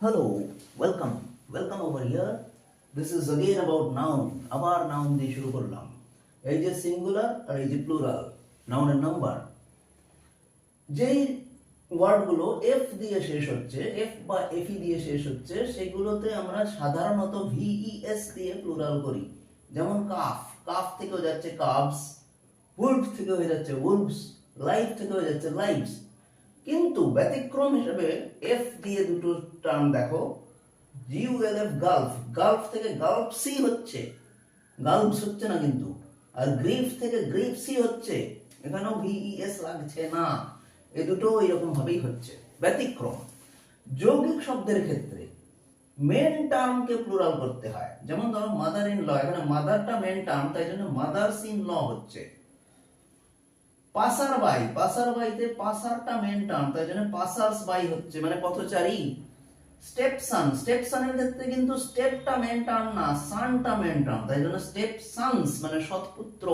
Hello, welcome, welcome over here. This is again about noun. আবার noun দিয়ে শুরু করলাম এই যে সিঙ্গুলার আর এই যে প্লুরাল নাউনের নাম্বার যেই ওয়ার্ডগুলো এফ দিয়ে শেষ হচ্ছে এফ বা এফি দিয়ে শেষ হচ্ছে সেগুলোতে আমরা সাধারণত ভিইএস দিয়ে প্লুরাল করি যেমন কাফ কাফ থেকেও যাচ্ছে কাফস উলফ থেকে হয়ে যাচ্ছে উলফস লাইফ থেকে হয়ে যাচ্ছে লাইফস কিন্তু ব্যতিক্রম হিসেবে এফ দিয়ে দুটো টার্ম দেখো G U L F gulf gulf থেকে গালফ সি হচ্ছে। গালফস হচ্ছে না কিন্তু। আর গ্রিফ থেকে গ্রিফ সি হচ্ছে। এখানেও ভিইএস লাগছে না। এ দুটো এরকম ভাবেই হচ্ছে। ব্যতিক্রম। যৌগিক শব্দের ক্ষেত্রে মেন টার্মকে প্লুরাল করতে হয়। যেমন ধরো মাদার ইন ল এখানে মাদারটা মেন টার্ম তাই জন্য মাদার্স ইন ল হচ্ছে। পাসার বাই, পাসার বাইতে পাসারটা মেন টার্ম তাই জন্য পাসার্স বাই হচ্ছে মানে পথচারী। স্টেপ সান স্টেপ সানের ক্ষেত্রে কিন্তু স্টেপটা মেন টার্ম না, সানটা মেন টার্ম তাই জন্য স্টেপ সানস মানে সৎপুত্র।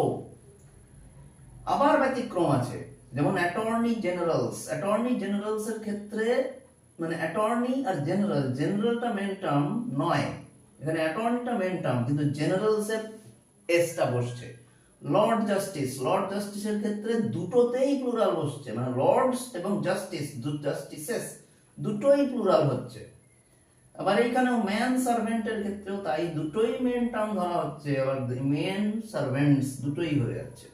আবার ব্যতিক্রম আছে, যেমন অ্যাটর্নি জেনারেলস অ্যাটর্নি জেনারেলস এর ক্ষেত্রে মানে অ্যাটর্নি আর জেনারেল জেনারেলটা মেন টার্ম নয়। এখানে অ্যাটর্নিটা মেন টার্ম কিন্তু জেনারেলস এর এসটা বসছে। লর্ড জাস্টিস লর্ড জাস্টিসের ক্ষেত্রে দুটোতেই প্লুরাল বসছে মানে লর্ডস এবং জাস্টিস জাস্টিসেস দুটোই প্লুরাল হচ্ছে। আবার এইখানেও ম্যান সার্ভেন্টের ক্ষেত্রেও তাই, দুটোই মেন টার্ম ধরা হচ্ছে, আবার মেন সার্ভেন্টস দুটোই হয়ে যাচ্ছে।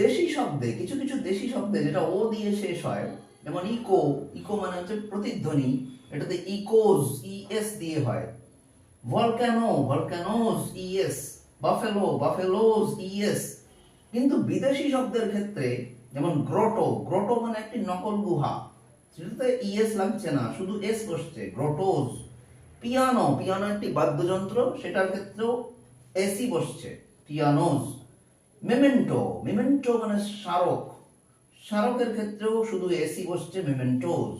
দেশি শব্দে, কিছু কিছু দেশি শব্দে যেটা ও দিয়ে শেষ হয়, যেমন ইকো ইকো মানে হচ্ছে প্রতিধ্বনি, এটাতে ইকোজ ইএস দিয়ে হয়। Volcano volcanoes E S buffalo buffaloes E S কিন্তু বিদেশি শব্দের ক্ষেত্রে, যেমন গ্রোটো গ্রোটো মানে একটি নকল গুহা। সেটাতে ইএস লাগছে না, শুধু এস বসছে গ্রোটোজ পিয়ানো পিয়ানো একটি বাদ্যযন্ত্র, সেটার ক্ষেত্রেও এসি বসছে পিয়ানোজ মেমেন্টো মেমেন্টো মানে স্মারক। স্মারকের ক্ষেত্রেও শুধু এসি বসছে মেমেন্টোজ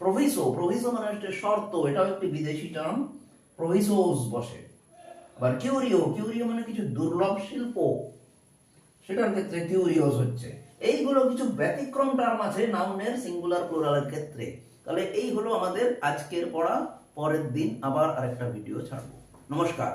প্রভিসো প্রভিসো মানে হচ্ছে শর্ত, এটাও একটি বিদেশি টার্ম প্রভিসোস বসে। আবার কিউরিও কিউরিও মানে কিছু দুর্লভ শিল্প। সেটার ক্ষেত্রে কিউরিওস হচ্ছে। এইগুলো কিছু ব্যতিক্রম টার্ম আছে নাউনের সিঙ্গুলার প্লুরালের ক্ষেত্রে। তাহলে এই হলো আমাদের আজকের পড়া, পরের দিন আবার আরেকটা ভিডিও ছাড়বো। নমস্কার।